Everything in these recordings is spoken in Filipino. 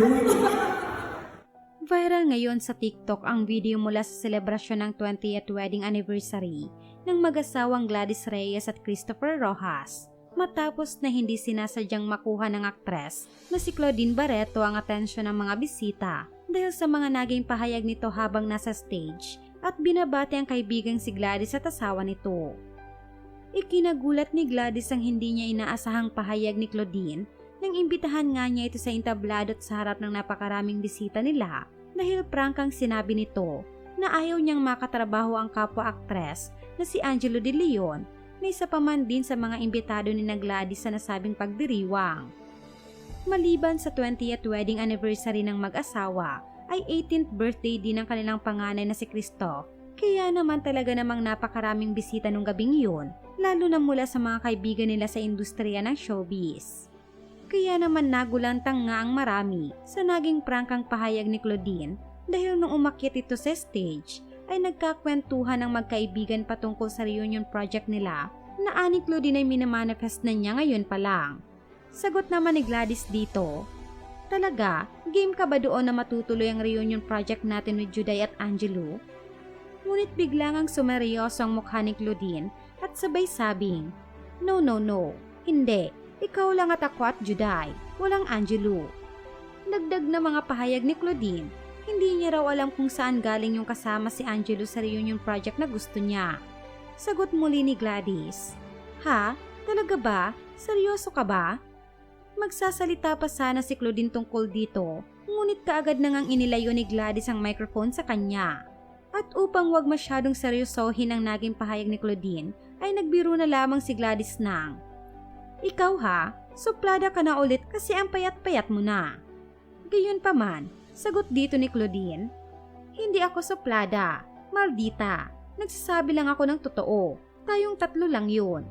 Viral ngayon sa TikTok ang video mula sa selebrasyon ng 20th wedding anniversary ng mag-asawang Gladys Reyes at Christopher Rojas matapos na hindi sinasadyang makuha ng aktres na si Claudine Barreto ang atensyon ng mga bisita dahil sa mga naging pahayag nito habang nasa stage at binabati ang kaibigang si Gladys at asawa nito. Ikinagulat ni Gladys ang hindi niya inaasahang pahayag ni Claudine nang imbitahan nga niya ito sa entablado at sa harap ng napakaraming bisita nila dahil prangkang sinabi nito na ayaw niyang makatrabaho ang kapwa-aktres na si Angelo De Leon na isa pa man din sa mga imbitado ni Gladys sa nasabing pagdiriwang. Maliban sa 20th wedding anniversary ng mag-asawa, ay 18th birthday din ng kanilang panganay na si Christoph. Kaya naman talaga namang napakaraming bisita nung gabing yun, lalo na mula sa mga kaibigan nila sa industriya ng showbiz. Kaya naman nagulantang nga ang marami sa naging prangkang pahayag ni Claudine dahil nung umakyat ito sa stage ay nagkakwentuhan ng magkaibigan patungkol sa reunion project nila na ani Claudine ay minamanifest na niya ngayon pa lang. Sagot naman ni Gladys dito, Talaga, game ka ba doon na matutuloy ang reunion project natin with Juday at Angelo? Ngunit biglang ang sumeryoso ang mukha ni Claudine at sabay sabing, No, no, no, hindi. Ikaw lang at ako at Juday, walang Angelo. Dagdag na mga pahayag ni Claudine, hindi niya raw alam kung saan galing yung kasama si Angelo sa reunion project na gusto niya. Sagot muli ni Gladys, Ha? Talaga ba? Seryoso ka ba? Magsasalita pa sana si Claudine tungkol dito, ngunit kaagad na ngang inilayo ni Gladys ang microphone sa kanya. At upang wag masyadong seryosohin ang naging pahayag ni Claudine, ay nagbiro na lamang si Gladys ng, Ikaw ha, suplada ka na ulit kasi ang payat-payat mo na. Gayon pa man, sagot dito ni Claudine, Hindi ako suplada, maldita, nagsasabi lang ako ng totoo, tayong tatlo lang yun.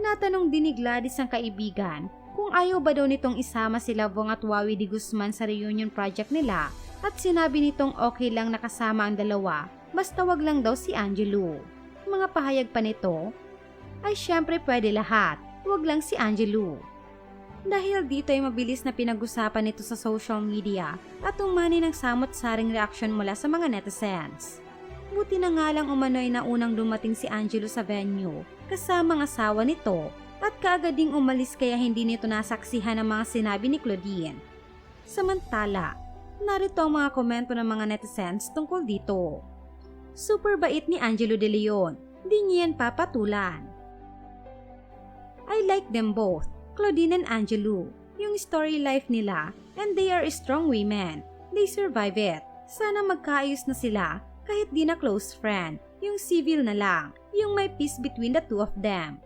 Natanong din ni Gladys ang kaibigan kung ayaw ba daw nitong isama si Lavong at Wawi di Guzman sa reunion project nila at sinabi nitong okay lang nakasama ang dalawa basta wag lang daw si Angelo. Mga pahayag pa nito, ay syempre pwede lahat, wag lang si Angelo. Dahil dito ay mabilis na pinag-usapan nito sa social media at umani ng samot-saring reaksyon mula sa mga netizens. Buti na nga lang umano'y na unang dumating si Angelo sa venue kasama ang asawa nito at kaagad ding umalis kaya hindi nito nasaksihan ang mga sinabi ni Claudine. Samantala, narito ang mga komento ng mga netizens tungkol dito. Super bait ni Angelo De Leon, di niya yan papatulan. I like them both, Claudine and Angelo. Yung story life nila, and they are strong women. They survive it. Sana magkaayos na sila, kahit di na close friend. Yung civil na lang, yung may peace between the two of them.